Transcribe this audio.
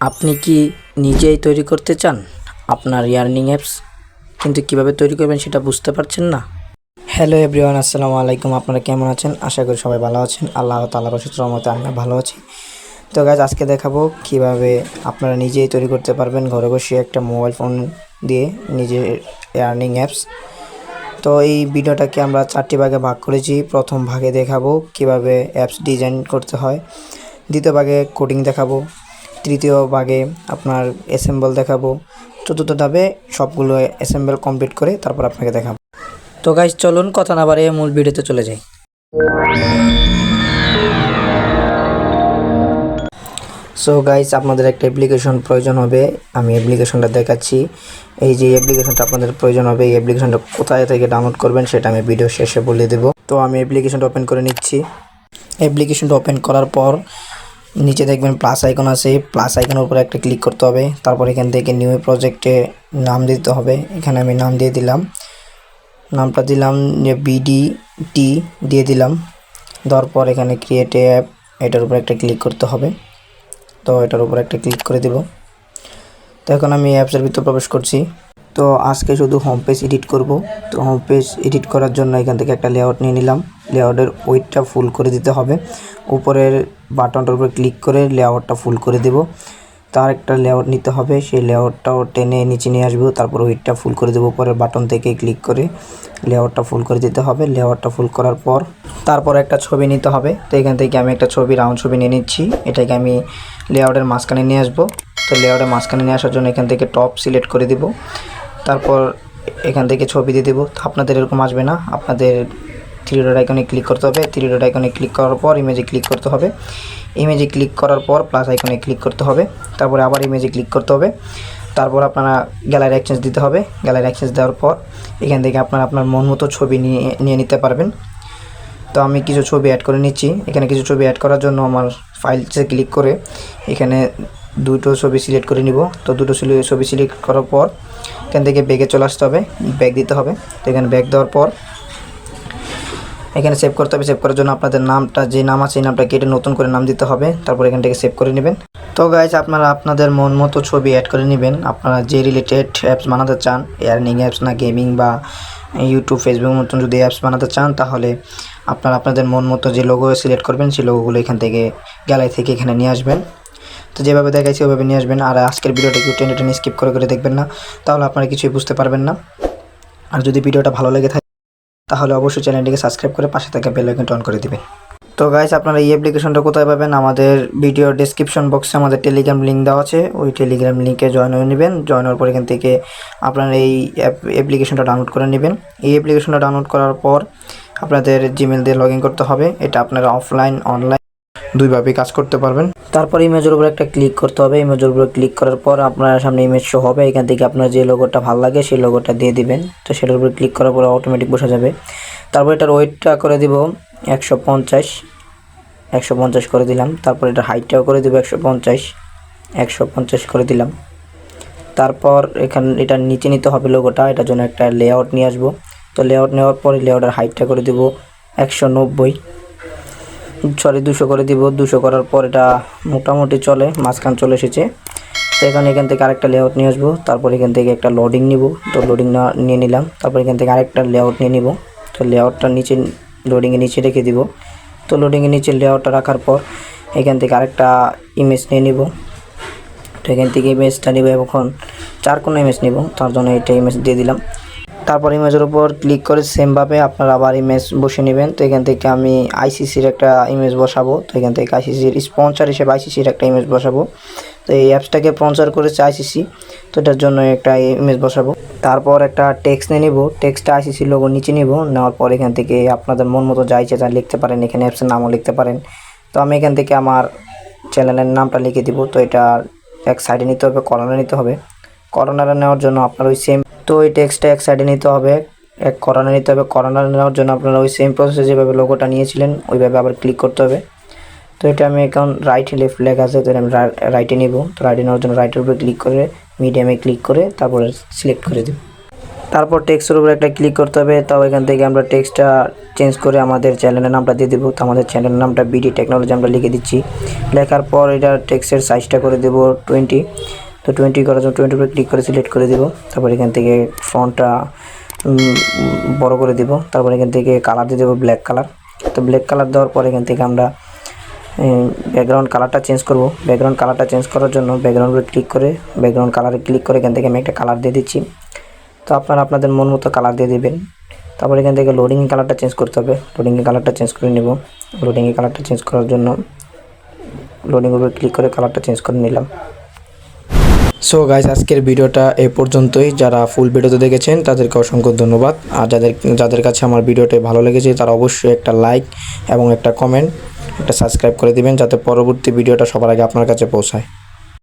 আপনি কি নিজেই তৈরি করতে চান? আপনার ইয়ার্নিং অ্যাপস কিন্তু কীভাবে তৈরি করবেন সেটা বুঝতে পারছেন না? হ্যালো এভরিওয়ান, আসসালামু আলাইকুম। আপনারা কেমন আছেন? আশা করি সবাই ভালো আছেন। আল্লাহ তালার রসিদ রহমতে আমি ভালো আছি। তো গাছ আজকে দেখাবো কীভাবে আপনারা নিজেই তৈরি করতে পারবেন। ঘরে বসে একটা মোবাইল ফোন দিয়ে নিজের ইয়ার্নিং অ্যাপস। তো এই ভিডিওটাকে আমরা চারটি ভাগে ভাগ করেছি। প্রথম ভাগে দেখাবো কীভাবে অ্যাপস ডিজাইন করতে হয়। দ্বিতীয় ভাগে কোডিং দেখাবো। তৃতীয় ভাগে আপনার অ্যাসেম্বল দেখাবো। চতুর্থ ধাপে সবগুলো অ্যাসেম্বল কমপ্লিট করে তারপর আপনাকে দেখাবো। তো গাইজ চলুন কথা না বাড়িয়ে মূল ভিডিওতে চলে যাই। সো গাইজ আপনাদের একটা অ্যাপ্লিকেশন প্রয়োজন হবে। আমি অ্যাপ্লিকেশনটা দেখাচ্ছি। এই যে অ্যাপ্লিকেশনটা আপনাদের প্রয়োজন হবে, এই অ্যাপ্লিকেশনটা কোথায় থেকে ডাউনলোড করবেন সেটা আমি ভিডিও শেষে বলে দেবো। তো আমি অ্যাপ্লিকেশনটা ওপেন করে নিচ্ছি। অ্যাপ্লিকেশনটা ওপেন করার পর নিচে দেখবেন প্লাস আইকন আছে। প্লাস আইকনের উপরে একটা ক্লিক করতে হবে। তারপর এখান থেকে নিউ প্রজেক্টে নাম দিতে হবে। এখানে আমি নাম দিয়ে দিলাম। নামটা দিলাম যে বিডি টি দিয়ে দিলাম। দেওয়ার পর এখানে ক্রিয়েট অ্যাপ এটার উপর একটা ক্লিক করতে হবে। তো এটার উপর একটা ক্লিক করে দিব। তো এখন আমি অ্যাপসের ভিতর প্রবেশ করছি। তো আজকে শুধু হোম পেজ এডিট করব। তো হোম পেজ এডিট করার জন্য এখান থেকে একটা লেআউট নিয়ে নিলাম। লেআউটের ওয়েটটা ফুল করে দিতে হবে। উপরের বাটনটার উপর ক্লিক করে লেআউটটা ফুল করে দেব। তার একটা লেআউট নিতে হবে। সেই লেআউটটাও টেনে নিচে নিয়ে আসব। তারপর ওয়েটটা ফুল করে দেবো উপরের বাটন থেকে ক্লিক করে। লেআউটটা ফুল করে দিতে হবে। লেআউটটা ফুল করার পর তারপর একটা ছবি নিতে হবে। তো এখান থেকে আমি একটা ছবি রাউন্ড ছবি নিয়ে নিচ্ছি। এটাকে আমি লেআউটের মাঝখানে নিয়ে আসব। তো লেআউটের মাঝখানে নিয়ে আসার জন্য এখান থেকে টপ সিলেক্ট করে দিব। তারপর এখান থেকে ছবি দিয়ে দেবো। আপনাদের এরকম আসবে না। আপনাদের থ্রি ডট আইকনে ক্লিক করতে হবে। থ্রি ডট আইকনে ক্লিক করার পর ইমেজে ক্লিক করতে হবে। ইমেজে ক্লিক করার পর প্লাস আইকনে ক্লিক করতে হবে। তারপরে আবার ইমেজে ক্লিক করতে হবে। তারপর আপনারা গ্যালারি এক্সচেঞ্জ দিতে হবে। গ্যালারি এক্সচেঞ্জ দেওয়ার পর এখান থেকে আপনারা আপনার মন মতো ছবি নিয়ে নিয়ে নিতে পারবেন। তো আমি কিছু ছবি অ্যাড করে নিচ্ছি। এখানে কিছু ছবি অ্যাড করার জন্য আমার ফাইলসে ক্লিক করে এখানে দুটো ছবি সিলেক্ট করে নিব। তো দুটো ছবি সিলেক্ট করার পর এখান থেকে ব্যাগে চলে আসতে হবে। ব্যাগ দিতে হবে। তো এখানে ব্যাগ দেওয়ার পর এখানে সেভ করতে হবে। সেভ করার জন্য আপনাদের নামটা, যে নাম আছে নামটা কেটে নতুন করে নাম দিতে হবে। তারপর এখান থেকে সেভ করে নেবেন। তো গাইজ আপনারা আপনাদের মন মতো ছবি অ্যাড করে নেবেন। আপনারা যে রিলেটেড অ্যাপস বানাতে চান এয়ারনিং অ্যাপস না গেমিং বা ইউটিউব ফেসবুক মতন যদি অ্যাপস বানাতে চান, তাহলে আপনারা আপনাদের মন মতো যে লোগো সিলেক্ট করবেন, সেই লোগোগুলো এখান থেকে গ্যালারি থেকে এখানে নিয়ে আসবেন। তো যেভাবে দেখাইছি ওইভাবে নিয়ে আসবেন। আর আজকের ভিডিওটা কেউ টেনে টেনে স্কিপ করে করে দেখবেন না। তাহলে আপনারা কিছুই বুঝতে পারবেন না। আর যদি ভিডিওটা ভালো লেগে থাকে, তাহলে অবশ্যই চ্যানেলটিকে সাবস্ক্রাইব করে পাশে থাকা বেল অন করে দিবেন। তো গাইস আপনারা এই অ্যাপ্লিকেশনটা কোথায় পাবেন? আমাদের ভিডিও ডেসক্রিপশন বক্সে আমাদের টেলিগ্রাম লিঙ্ক দেওয়া আছে। ওই টেলিগ্রাম লিঙ্কে জয়েন হয়ে নেবেন। জয়েন হওয়ার পর এখান থেকে আপনারা এই অ্যাপ্লিকেশনটা ডাউনলোড করে নেবেন। এই অ্যাপ্লিকেশনটা ডাউনলোড করার পর আপনাদের জিমেল দিয়ে লগ করতে হবে। এটা আপনারা অফলাইন অনলাইন দুইভাবেই কাজ করতে পারবেন। তারপর ইমেজের উপর একটা ক্লিক করতে হবে। ইমেজের উপর ক্লিক করার পর আপনার সামনে ইমেজ শো হবে। এখান থেকে আপনার যে লোগোটা ভালো লাগে সেই লোগোটা দিয়ে দিবেন। তো সেটার উপর ক্লিক করার পর অটোমেটিক বসে যাবে। তারপর এটার ওয়েটটা করে দিব একশো পঞ্চাশ। একশো পঞ্চাশ করে দিলাম। তারপর এটা হাইটটাও করে দিব একশো পঞ্চাশ। একশো পঞ্চাশ করে দিলাম। তারপর এখানে এটা নিচে নিতে হবে লোগোটা এটার জন্য একটা লেআউট নিয়ে আসব। তো লেআউট নেওয়ার পরে লেআউটের হাইটটা করে দিব একশো নব্বই। সরি, দুশো করে দিব। দুশো করার পর এটা মোটামুটি চলে, মাঝখান চলে এসেছে। তো এখানে এখান থেকে আরেকটা লেআউট নিয়ে আসব। তারপর এখান থেকে একটা লোডিং নিব। তো লোডিং নিয়ে নিলাম। তারপর এখান থেকে আরেকটা লেআউট নিয়ে নিব। তো লেআউটটা নিচে লোডিংয়ের নিচে রেখে দিব। তো লোডিংয়ের নিচে লেআউটটা রাখার পর এখান থেকে আরেকটা ইমেজ নিয়ে নিব। তো এখান থেকে ইমেজটা নিব, এখন চার কোনো ইমেজ নিব। তার জন্য এটা ইমেজ দিয়ে দিলাম। তারপর ইমেজের উপর ক্লিক করে সেমভাবে আপনারা আবার ইমেজ বসে নেবেন। তো এখান থেকে আমি আইসিসির একটা ইমেজ বসাবো। তো এখান থেকে আইসিসির স্পন্সর হিসেবে আইসিসির একটা ইমেজ বসাবো। তো এই অ্যাপসটাকে স্পন্সর করেছে আইসিসি তো এটার জন্য একটা ইমেজ বসাবো। তারপর একটা টেক্সট নিয়ে নিব। টেক্সটটা আইসিসি লোগো নিচে নিব। নেওয়ার পর এখান থেকে আপনাদের মন মতো যা ইচ্ছে তা লিখতে পারেন। এখানে অ্যাপসের নামও লিখতে পারেন। তো আমি এখান থেকে আমার চ্যানেলের নামটা লিখে দিব। তো এটা এক সাইডে নিতে হবে কর্নারে নিতে হবে। কর্নারে নেওয়ার জন্য আপনার ওই সেম তো ওই টেক্সটটা এক সাইডে নিতে হবে। এক করোনা নিতে হবে। করোনা নেওয়ার জন্য আপনারা ওই সেম প্রসেসে যেভাবে লোগোটা নিয়েছিলেন, ওইভাবে আবার ক্লিক করতে হবে। তো এটা আমি এখন রাইট লেফট লেখা আছে তো আমি রাইটে নিব। তো রাইটে নেওয়ার জন্য রাইটের উপরে ক্লিক করে মিডিয়ামে ক্লিক করে তারপরে সিলেক্ট করে দেব। তারপর টেক্সটের উপরে একটা ক্লিক করতে হবে। তাও এখান থেকে আমরা টেক্সটটা চেঞ্জ করে আমাদের চ্যানেলের নামটা দিয়ে দেবো। তো আমাদের চ্যানেলের নামটা বিডি টেকনোলজি আমরা লিখে দিচ্ছি। লেখার পর এটা টেক্সটের সাইজটা করে দেবো টোয়েন্টি তো টোয়েন্টি করার জন্য টোয়েন্টি উপরে ক্লিক করে সিলেক্ট করে দেবো। তারপর এখান থেকে ফন্টটা বড় করে দেবো। তারপর এখান থেকে কালার দিয়ে দেবো ব্ল্যাক কালার তো ব্ল্যাক কালার দেওয়ার পর এখান থেকে আমরা ব্যাকগ্রাউন্ড কালারটা চেঞ্জ করব। ব্যাকগ্রাউন্ড কালারটা চেঞ্জ করার জন্য ব্যাকগ্রাউন্ডে ক্লিক করে ব্যাকগ্রাউন্ড কালারে ক্লিক করে এখান থেকে আমি একটা কালার দিয়ে দিচ্ছি। তো আপনারা আপনাদের মন মতো কালার দিয়ে দেবেন। তারপর এখান থেকে লোডিং কালারটা চেঞ্জ করতে হবে। লোডিং কালারটা চেঞ্জ করে নেব। লোডিং কালারটা চেঞ্জ করার জন্য লোডিং উপরে ক্লিক করে কালারটা চেঞ্জ করে নিলাম। সো গাইজ আজকের ভিডিওটা এ পর্যন্তই। যারা ফুল ভিডিওতে দেখেছেন, তাদেরকে অসংখ্য ধন্যবাদ। আর যাদের যাদের কাছে আমার ভিডিওটা ভালো লেগেছে, তারা অবশ্যই একটা লাইক এবং একটা কমেন্ট একটা সাবস্ক্রাইব করে দিবেন, যাতে পরবর্তী ভিডিওটা সবার আগে আপনার কাছে পৌঁছায়।